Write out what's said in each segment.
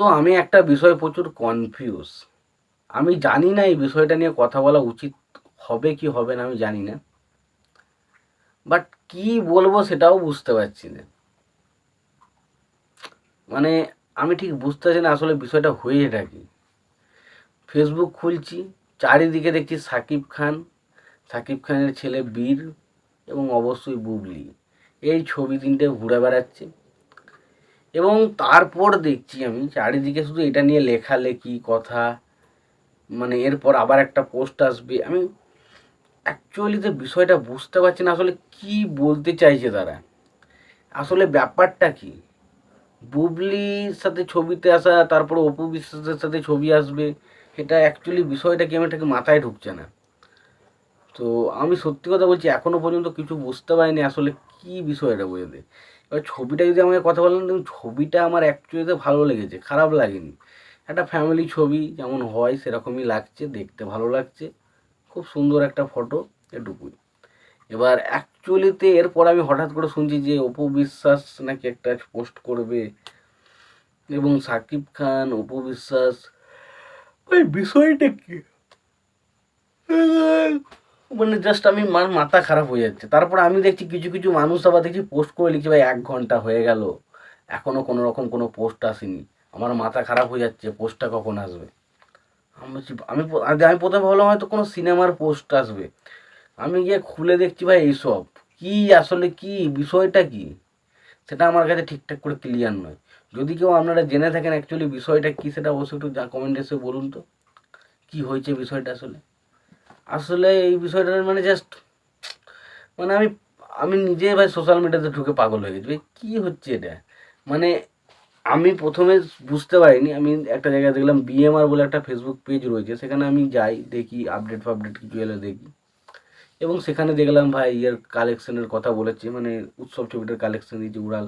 তো আমি একটা বিষয় প্রচুর কনফিউজ আমি জানি না এই বিষয়টা নিয়ে কথা বলা উচিত হবে কি হবে না, আমি জানি না। বাট কি বলব সেটাও বুঝতে পারছি না। মানে আমি ঠিক বুঝতে পারছি না আসলে বিষয়টা হয়েটা কি। ফেসবুক খুলছি, চারিদিকে দেখছি সাকিব খান, সাকিব খানের ছেলে বীর এবং অবশ্যই বুবলি। এই ছবি তিনটে ঘুরে বেড়াচ্ছে। এবং তারপর দেখছি আমি, চারিদিকে শুধু এটা নিয়ে লেখালেখি, কথা মানে এরপর আবার একটা পোস্ট আসবে। আমি অ্যাকচুয়ালি অ্যাকচুয়ালিতে বিষয়টা বুঝতে পারছি না, আসলে কি বলতে চাইছে তারা? আসলে ব্যাপারটা কি? বুবলির সাথে ছবিতে আসা, তারপর অপু বিশ্বাসের সাথে ছবি আসবে সেটা অ্যাকচুয়ালি বিষয়টা কি আমার ঠিক মাথায় ঢুকছে না। তো আমি সত্যি কথা বলছি এখনও পর্যন্ত কিছু বুঝতে পারিনি আসলে কি বিষয়টা বুঝতে এবার ছবিটা যদি আমাকে কথা বলেন, দেখুন ছবিটা আমার অ্যাকচুয়ালিতে ভালো লেগেছে, খারাপ লাগেনি। একটা ফ্যামিলি ছবি যেমন হয় সেরকমই লাগছে, দেখতে ভালো লাগছে, খুব সুন্দর একটা ফটো এটুকুই। এবার অ্যাকচুয়ালিতে এরপর আমি হঠাৎ করে শুনছি যে অপু বিশ্বাস নাকি একটা পোস্ট করবে এবং সাকিব খান, অপু বিশ্বাস, ওই বিষয়টা কি? মানে জাস্ট আমি আমার মাথা খারাপ হয়ে যাচ্ছে। তারপর আমি দেখছি কিছু কিছু মানুষ আবার দেখছি পোস্ট করে লিখছে, ভাই, এক ঘণ্টা হয়ে গেল। এখনও কোনো রকম কোনো পোস্ট আসেনি। আমার মাথা খারাপ হয়ে যাচ্ছে পোস্টটা কখন আসবে? আমি আমি আমি প্রথমে ভাবলাম হয়তো কোনো সিনেমার পোস্ট আসবে। আমি গিয়ে খুলে দেখছি, ভাই, এইসব কি আসলে কি? বিষয়টা কি? সেটা আমার কাছে ঠিকঠাক করে ক্লিয়ার নয়। যদি কেউ আপনারা জেনে থাকেন অ্যাকচুয়ালি বিষয়টা কি, সেটা অবশ্যই একটু কমেন্ট এসে বলুন তো। কি হয়েছে বিষয়টা আসলে? আসলে এই বিষয়টা মানে জাস্ট মানে আমি আমি নিজে ভাই সোশ্যাল মিডিয়াতে ঢুকে পাগল হয়ে গেছি। ভাই, কী হচ্ছে এটা? মানে আমি প্রথমে বুঝতে পারিনি, আমি একটা জায়গায় দেখলাম বিএমআর বলে একটা ফেসবুক পেজ রয়েছে, সেখানে আমি যাই, দেখি আপডেট ফাপডেট কিছু এলে দেখি। এবং সেখানে দেখলাম ভাই ইয়ের কালেকশনের কথা বলেছে মানে উৎসব ছবিটার কালেকশন দিয়েছে উড়াল।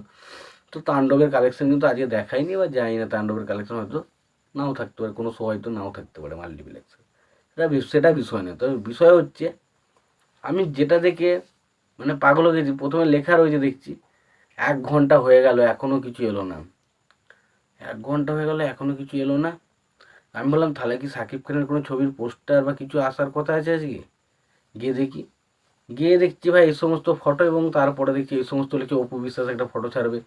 তো তাণ্ডবের কালেকশন কিন্তু আজকে দেখাইনি বা যাই না তাণ্ডবের কালেকশন হয়তো নাও থাকতে পারে, কোনো শো হয়তো নাও থাকতে পারে মাল্টিপ্লেক্সে সেটা সেটা বিষয় নয়। তবে বিষয় হচ্ছে, আমি যেটা দেখে মানে পাগল হয়ে গেছি, প্রথমে লেখা রয়েছে দেখছি, এক ঘণ্টা হয়ে গেল এখনও কিছু এলো না। এক ঘণ্টা হয়ে গেল এখনও কিছু এলো না। আমি বললাম, তাহলে কি সাকিব খানের কোনো ছবির পোস্টার বা কিছু আসার কথা আছে আজকে? গিয়ে দেখি। গিয়ে দেখছি ভাই, এই সমস্ত ফটো এবং তারপরে দেখছি এই সমস্ত লিখে অপু বিশ্বাস একটা ফটো ছাড়বে।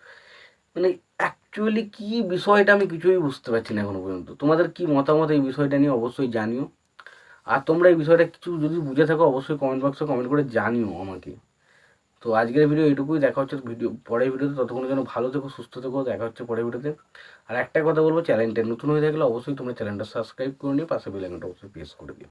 মানে অ্যাকচুয়ালি কী বিষয়টা আমি কিছুই বুঝতে পারছি না এখনও পর্যন্ত। তোমাদের কি মতামত এই বিষয়টা নিয়ে অবশ্যই জানিও। আর তোমরা এই বিষয়টা কিছু যদি বুঝে থাকো, অবশ্যই কমেন্ট বক্সে কমেন্ট করে জানিও আমাকে। তো আজকের ভিডিও এটুকুই দেখা হচ্ছে ভিডিও পরের ভিডিওতে ততক্ষণ যেন ভালো থেকো, সুস্থ থেকো, দেখা হচ্ছে পরের ভিডিওতে আর একটা কথা বলব চ্যানেলটা নতুন হয়ে থাকলে অবশ্যই তোমরা চ্যানেলটা সাবস্ক্রাইব করে নিয়ে পাশে বেলাইনটা অবশ্যই প্রেস করে দিও।